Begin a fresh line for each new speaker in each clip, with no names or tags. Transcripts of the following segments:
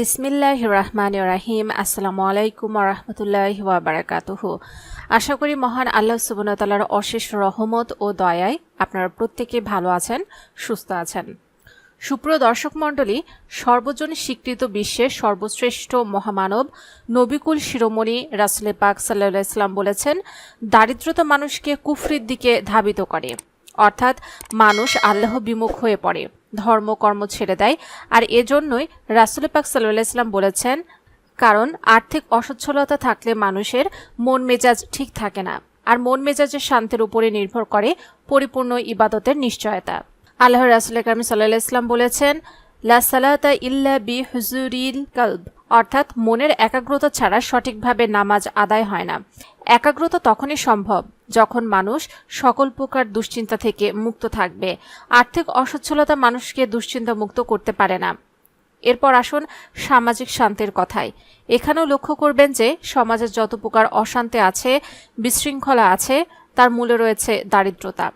বিসমিল্লাহ রহমান রাহিম। আসসালামু আলাইকুম রহমতুল্লাহ বারাকাতুহু। আশা করি মহান আল্লাহ সুবনতালার অশেষ রহমত ও দয়ায় আপনারা প্রত্যেকে ভালো আছেন, সুস্থ আছেন। সুপ্রিয় দর্শক মণ্ডলী, সর্বজন স্বীকৃত বিশ্বের সর্বশ্রেষ্ঠ মহামানব নবিকুল শিরোমণি রাসুলে পাক সাল্লাহ ইসলাম বলেছেন, দারিদ্রতা মানুষকে কুফরির দিকে ধাবিত করে। অর্থাৎ মানুষ আল্লাহ বিমুখ হয়ে পড়ে। ধর্মকর্ম ছেড়ে দেয়। আর এজন্যই রাসুল পাক সাল্লাহ ইসলাম বলেছেন, কারণ আর্থিক অসচ্ছলতা থাকলে মানুষের মন মেজাজ ঠিক থাকে না, আর মন মেজাজের শান্তির উপরে নির্ভর করে পরিপূর্ণ ইবাদতের নিশ্চয়তা। আল্লাহ রাসুল কামি সাল্লাহ ইসলাম বলেছেন, লা ইল্লা বি হুজুরিল কালব অর্থাৎ মনের একাগ্রতা ছাড়া সঠিকভাবে নামাজ আদায় হয় না। একাগ্রতা তখনই সম্ভব যখন মানুষ সকল প্রকার দুশ্চিন্তা থেকে মুক্ত থাকবে, আর্থিক অসচ্ছলতা মানুষকে দুশ্চিন্তা মুক্ত করতে পারে না। এরপর আসুন সামাজিক শান্তির কথায়। এখানেও লক্ষ্য করবেন যে, সমাজের যত প্রকার অশান্তি আছে, বিশৃঙ্খলা আছে, তার মূলে রয়েছে দারিদ্রতা।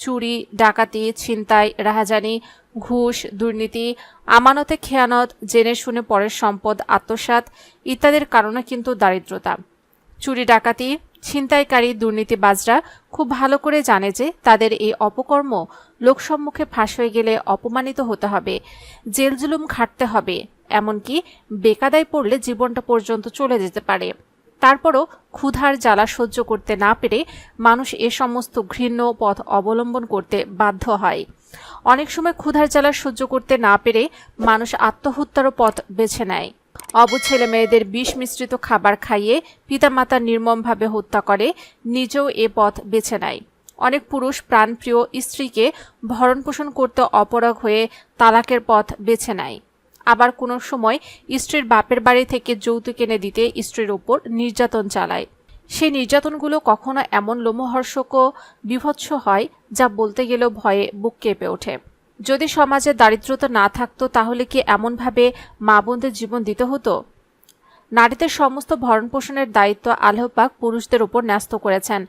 চুরি, ডাকাতি, ছিনতাই, রাহাজানি, ঘুষ, দুর্নীতি, আমানতে খেয়ানত, জেনে শুনে পরের সম্পদ আত্মসাত ইত্যাদির কারণে কিন্তু দারিদ্রতা। চুরি, ডাকাতি ছিনতাইকারী দুর্নীতিবাজরা খুব ভালো করে জানে যে তাদের এই অপকর্ম লোকসম্মুখে ফাঁস হয়ে গেলে অপমানিত হতে হবে, জেল জুলুম খাটতে হবে, এমনকি বেকাদায় পড়লে জীবনটা পর্যন্ত চলে যেতে পারে। তারপরও ক্ষুধার জ্বালা সহ্য করতে না পেরে মানুষ এ সমস্ত ঘৃণ্য পথ অবলম্বন করতে বাধ্য হয়। অনেক সময় ক্ষুধার জ্বালা সহ্য করতে না পেরে মানুষ আত্মহত্যারও পথ বেছে নেয়। অবুজ ছেলে মেয়েদের বিষ মিশ্রিত খাবার খাইয়ে পিতামাতা নির্মমভাবে হত্যা করে, নিজেও এ পথ বেছে নেয়। অনেক পুরুষ প্রাণপ্রিয় স্ত্রীকে ভরণ পোষণ করতে অপরাগ হয়ে তালাকের পথ বেছে নেয়। আবার কোনো সময় স্ত্রীর বাপের বাড়ি থেকে যৌতুক এনে দিতে স্ত্রীর ওপর নির্যাতন চালায়। সেই নির্যাতনগুলো কখনো এমন লোমহর্ষক বিভৎস হয়, যা বলতে গেলেও ভয়ে বুক কেঁপে ওঠে। যদি সমাজে দারিদ্রতা না থাকতো, তাহলে কি এমনভাবে মা বোনদের জীবন দিতে হতো? নারীদের সমস্ত ভরণ পোষণের দায়িত্ব আল্লাহপাক পুরুষদের উপর ন্যস্ত করেছেন।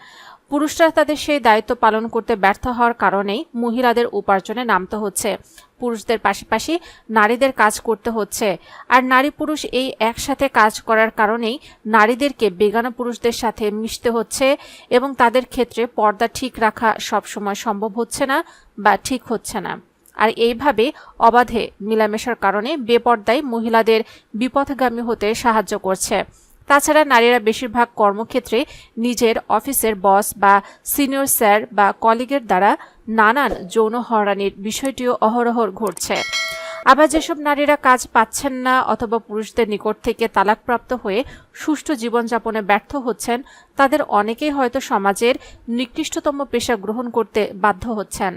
পুরুষরা তাদের সেই দায়িত্ব পালন করতে ব্যর্থ হওয়ার কারণেই মহিলাদের উপার্জনে নামতে হচ্ছে। পুরুষদের পাশাপাশি নারীদের কাজ করতে হচ্ছে। আর নারী পুরুষ এই একসাথে কাজ করার কারণেই নারীদেরকে বেগানা পুরুষদের সাথে মিশতে হচ্ছে এবং তাদের ক্ষেত্রে পর্দা ঠিক রাখা সবসময় সম্ভব হচ্ছে না বা ঠিক হচ্ছে না। আর এইভাবে অবাধে মিলামেশার কারণে বেপর্দায় মহিলাদের বিপথগামী হতে সাহায্য করছে। তাছাড়া নারীরা বেশিরভাগ কর্মক্ষেত্রে নিজের অফিসের বস বা সিনিয়র স্যার বা কলিগের দ্বারা নানান যৌন হরানির বিষয়টিও অহরহর ঘটছে। আবার যেসব নারীরা কাজ পাচ্ছেন না অথবা পুরুষদের নিকট থেকে তালাকপ্রাপ্ত হয়ে সুষ্ঠু জীবনযাপনে ব্যর্থ হচ্ছেন, তাদের অনেকেই হয়তো সমাজের নিকৃষ্টতম পেশা গ্রহণ করতে বাধ্য হচ্ছেন।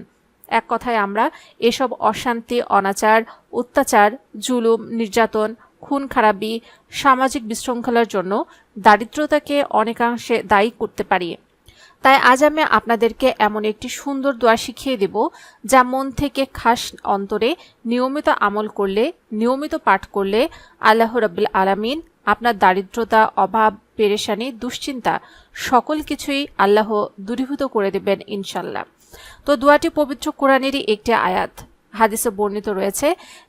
এক কথায় আমরা এসব অশান্তি, অনাচার, অত্যাচার, জুলুম, নির্যাতন খুন খারাপি সামাজিক বিশৃঙ্খলার জন্য দারিদ্রতাকে অনেকাংশে দায়ী করতে পারি। তাই আজ আমি আপনাদেরকে এমন একটি সুন্দর দোয়া শিখিয়ে দেব, যা মন থেকে খাস অন্তরে নিয়মিত আমল করলে, নিয়মিত পাঠ করলে আল্লাহ রব্বুল আলামিন আপনার দারিদ্রতা, অভাব, পেরেশানি, দুশ্চিন্তা, সকল কিছুই আল্লাহ দূরীভূত করে দেবেন ইনশাল্লাহ। তো দোয়াটি পবিত্র কোরআনেরই একটি আয়াত। হাদিসে বর্ণিত রয়েছে,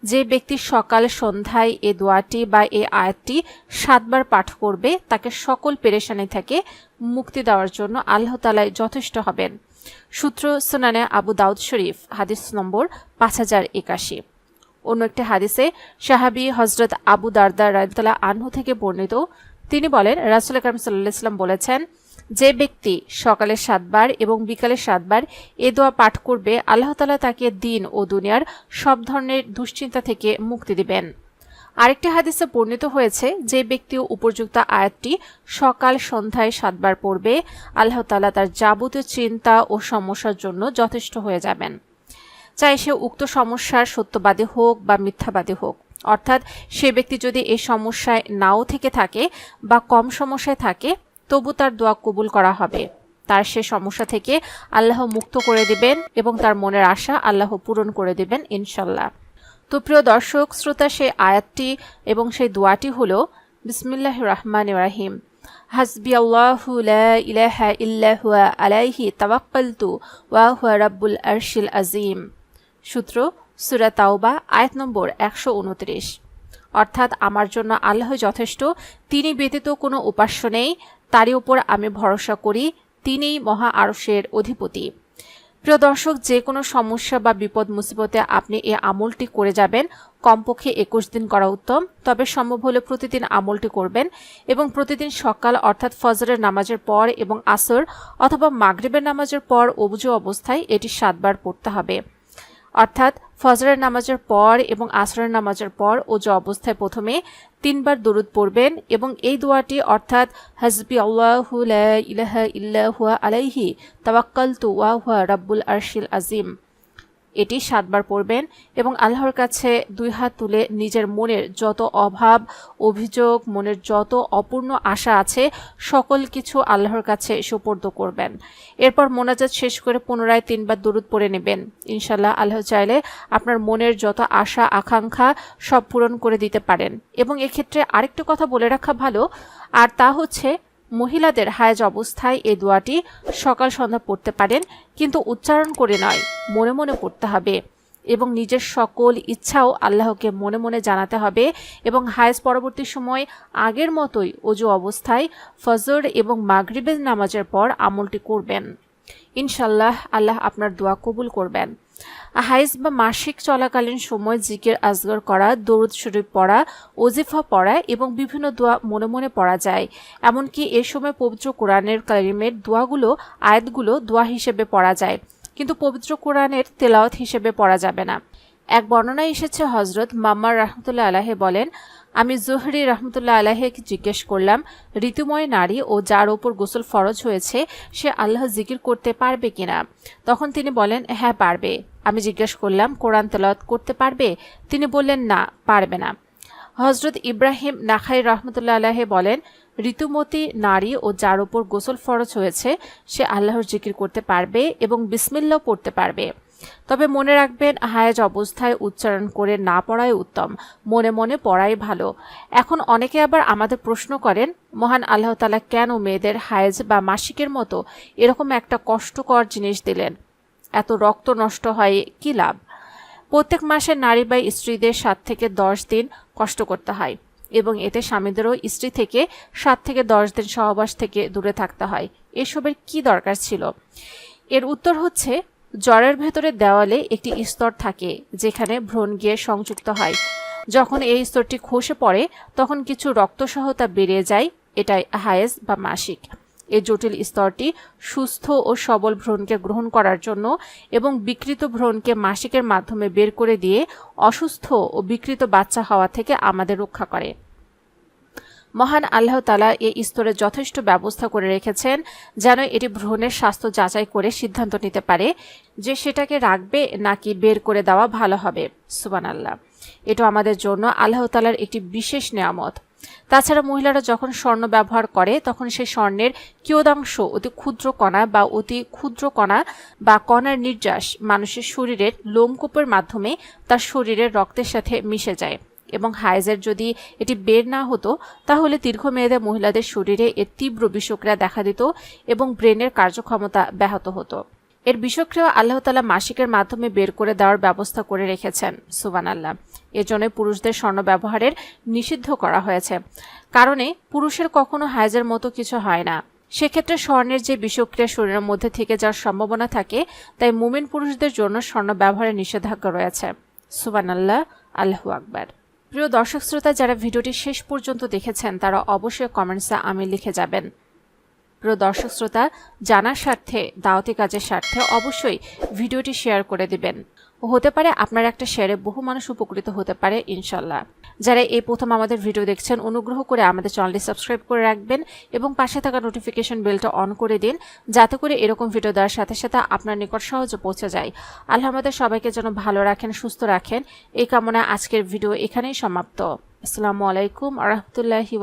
যে ব্যক্তি সকাল সন্ধ্যায় এ দোয়াটি বা এই আয়াতটি সাতবার পাঠ করবে, তাকে সকল পেরেশানি থেকে মুক্তি দেওয়ার জন্য আল্লাহ তালায় যথেষ্ট হবেন। সূত্র সোনানে আবু দাউদ শরীফ, হাদিস নম্বর পাঁচ হাজার একাশি। অন্য একটি হাদিসে সাহাবি হজরত আবু দারদার রায়তলা আনহু থেকে বর্ণিত। তিনি বলেন, রাসুল কালাম সাল্লাহ ইসলাম বলেছেন, যে ব্যক্তি সকালে সাতবার এবং বিকালে সাতবার এ দোয়া পাঠ করবে, আল্লাহ তালা তাকে দিন ও দুনিয়ার সব ধরনের দুশ্চিন্তা থেকে মুক্তি দিবেন। আরেকটি হাদিসে বর্ণিত হয়েছে, যে ব্যক্তি উপযুক্ত আয়াতটি সকাল সন্ধ্যায় সাতবার পড়বে, আল্লাহ তালা তার যাবতীয় চিন্তা ও সমস্যার জন্য যথেষ্ট হয়ে যাবেন। চাই সে উক্ত সমস্যার সত্যবাদী হোক বা মিথ্যাবাদী হোক। অর্থাৎ সে ব্যক্তি যদি এই সমস্যায় নাও থেকে থাকে বা কম সমস্যায় থাকে, তবু তার দোয়া কবুল করা হবে। তার সে সমস্যা থেকে আল্লাহ মুক্ত করে দিবেন এবং তার মনের আশা আল্লাহ পূরণ করে দিবেন ইনশাল্লাহ। তো প্রিয় দর্শক, শ্রোতা সেই আয়াতটি এবং সেই দোয়াটি হল বিসমিল্লাহ রহমান রাহিম। হাসবি আল্লাহু লা আলাইহি তাওয়াক্কালতু ওয়া হুয়া আরশিল আজিম সূত্র সুরা তাওবা, আয়াত নম্বর একশো উনত্রিশ। অর্থাৎ আমার জন্য আল্লাহ যথেষ্ট, তিনি ব্যতীত কোনো উপাস্য নেই, তারই উপর আমি ভরসা করি, তিনিই মহা আরশের অধিপতি। প্রিয় দর্শক, যে কোনো সমস্যা বা বিপদ, মুসিবতে আপনি এই আমলটি করে যাবেন। কমপক্ষে একুশ দিন করা উত্তম, তবে সম্ভব হলে প্রতিদিন আমলটি করবেন এবং প্রতিদিন সকাল, অর্থাৎ ফজরের নামাজের পর এবং আসর অথবা মাগরিবের নামাজের পর অবুজু অবস্থায় এটি সাতবার পড়তে হবে। অর্থাৎ ফজরের নামাজের পর এবং আসরের নামাজের পর ও যে অবস্থায় প্রথমে তিনবার দরুদ পড়বেন এবং এই দোয়াটি অর্থাৎ হাজবি আল্লাহু ইলাহা ইল্লা হুয়া আলাইহি তাওয়াক্কালতু ওয়া হুয়া রাব্বুল আরশিল আজিম। এটি সাতবার পড়বেন এবং আল্লাহর কাছে দুই হাত তুলে নিজের মনের যত অভাব, অভিযোগ, মনের যত অপূর্ণ আশা আছে, সকল কিছু আল্লাহর কাছে সুপর্দ করবেন। এরপর মোনাজাত শেষ করে পুনরায় তিনবার দরুদ পড়ে নেবেন। ইনশাল্লাহ আল্লাহ চাইলে আপনার মনের যত আশা, আকাঙ্ক্ষা সব পূরণ করে দিতে পারেন। এবং এক্ষেত্রে আরেকটা কথা বলে রাখা ভালো, আর তা হচ্ছে মহিলাদের হায়াজ অবস্থায় এই দোয়াটি সকাল সন্ধ্যা পড়তে পারেন, কিন্তু উচ্চারণ করে নয়, মনে মনে পড়তে হবে। এবং নিজের সকল ইচ্ছাও আল্লাহকে মনে মনে জানাতে হবে এবং হায়েজ পরবর্তী সময় আগের মতোই অজু অবস্থায় ফজর এবং মাগরিবের নামাজের পর আমলটি করবেন। ইনশাল্লাহ আল্লাহ আপনার দোয়া কবুল করবেন। হাইজ বা মাসিক চলাকালীন সময় জিকের, আজগর করা, দরুদ শরীফ পড়া, ওজিফা পড়া এবং বিভিন্ন দোয়া মনে মনে পড়া যায়। এমনকি এ সময় পবিত্র কোরআনের কালিমের দোয়াগুলো, আয়াতগুলো দোয়া হিসেবে পড়া যায়। কিন্তু পবিত্র কোরআনের তেলাওয়াত হিসেবে পড়া যাবে না। এক বর্ণনায় এসেছে হজরত মাম্মার রহমতুল্লাহ আলাহে বলেন আমি জোহরি রহমতুল্লাহ আলাহেকে জিজ্ঞেস করলাম, ঋতুময় নারী ও যার ওপর গোসল ফরজ হয়েছে, সে আল্লাহ জিকির করতে পারবে কিনা? তখন তিনি বলেন হ্যাঁ পারবে। আমি জিজ্ঞেস করলাম, কোরআন তেলাওয়াত করতে পারবে? তিনি বললেন, না, পারবে না। হজরত ইব্রাহিম নাখাই রহমতুল্লাহ আলাহে বলেন, ঋতুমতী নারী ও যার ওপর গোসল ফরজ হয়েছে, সে আল্লাহর জিকির করতে পারবে এবং বিসমিল্লাও পড়তে পারবে। তবে মনে রাখবেন, হায়াজ অবস্থায় উচ্চারণ করে না পড়াই উত্তম। মনে মনে পড়াই ভালো। এখন অনেকে আবার আমাদের প্রশ্ন করেন, মহান আল্লাহ তালা কেন মেয়েদের হায়েজ বা মাসিকের মতো এরকম একটা কষ্টকর জিনিস দিলেন? এত রক্ত নষ্ট হয়, কি লাভ? প্রত্যেক মাসে নারী বা স্ত্রীদের সাত থেকে দশ দিন কষ্ট করতে হয় এবং এতে স্বামীদেরও স্ত্রী থেকে সাত থেকে দশ দিন সহবাস থেকে দূরে থাকতে হয়। এসবের কি দরকার ছিল? এর উত্তর হচ্ছে জ্বরের ভেতরে দেওয়ালে একটি স্তর থাকে, যেখানে ভ্রণ গিয়ে সংযুক্ত হয়। যখন এই স্তরটি খসে পড়ে, তখন কিছু রক্তসহতা বেড়ে যায়, এটাই হায়েজ বা মাসিক। এই জটিল স্তরটি সুস্থ ও সবল ভ্রণকে গ্রহণ করার জন্য এবং বিকৃত ভ্রণকে মাসিকের মাধ্যমে বের করে দিয়ে অসুস্থ ও বিকৃত বাচ্চা হওয়া থেকে আমাদের রক্ষা করে। মহান আল্লাহ তালা এই স্তরে যথেষ্ট ব্যবস্থা করে রেখেছেন যেন এটি ভ্রূণের স্বাস্থ্য যাচাই করে সিদ্ধান্ত নিতে পারে যে সেটাকে রাখবে নাকি বের করে দেওয়া ভালো হবে। সুবান আল্লাহ এটা আমাদের জন্য আল্লাহ তালার একটি বিশেষ নিয়ামত। তাছাড়া মহিলারা যখন স্বর্ণ ব্যবহার করে, তখন সেই স্বর্ণের কিয়দাংশ অতি ক্ষুদ্র কণা বা অতি ক্ষুদ্র কণা বা কণার নির্যাস মানুষের শরীরের লোমকূপের মাধ্যমে তার শরীরের রক্তের সাথে মিশে যায়। এবং হাইজের যদি এটি বের না হতো, তাহলে দীর্ঘমেয়াদে মহিলাদের শরীরে এর তীব্র বিষক্রিয়া দেখা দিত এবং ব্রেনের কার্যক্ষমতা ব্যাহত হতো। এর বিষক্রিয়া আল্লাহ তালা মাসিকের মাধ্যমে বের করে দেওয়ার ব্যবস্থা করে রেখেছেন সুবান আল্লাহ এজন্য পুরুষদের স্বর্ণ ব্যবহারের নিষিদ্ধ করা হয়েছে। কারণে পুরুষের কখনো হাইজের মতো কিছু হয় না। সেক্ষেত্রে স্বর্ণের যে বিষক্রিয়া শরীরের মধ্যে থেকে যাওয়ার সম্ভাবনা থাকে, তাই মুমিন পুরুষদের জন্য স্বর্ণ ব্যবহারের নিষেধাজ্ঞা রয়েছে। সুবান আল্লাহ আল্লাহু আকবার। প্রিয় দর্শক শ্রোতা যারা ভিডিওটি শেষ পর্যন্ত দেখেছেন তারা অবশ্যই কমেন্টসে আমি লিখে যাবেন। প্রিয় দর্শক শ্রোতা, জানার স্বার্থে, দাওয়াতি কাজের স্বার্থে অবশ্যই ভিডিওটি শেয়ার করে দিবেন। হতে পারে আপনার একটা শেয়ারে বহু মানুষ উপকৃত হতে পারে, ইনশাল্লাহ। যারা এই প্রথম আমাদের ভিডিও দেখছেন, অনুগ্রহ করে আমাদের চ্যানেলটি সাবস্ক্রাইব করে রাখবেন এবং পাশে থাকা নোটিফিকেশন বেলটা অন করে দিন, যাতে করে এরকম ভিডিও দেওয়ার সাথে সাথে আপনার নিকট সহজে পৌঁছে যায়। আল্লাহ আমাদের সবাইকে যেন ভালো রাখেন, সুস্থ রাখেন। এই কামনা আজকের ভিডিও এখানেই সমাপ্ত। আসসালামু আলাইকুম আ রহমতুল্লাহি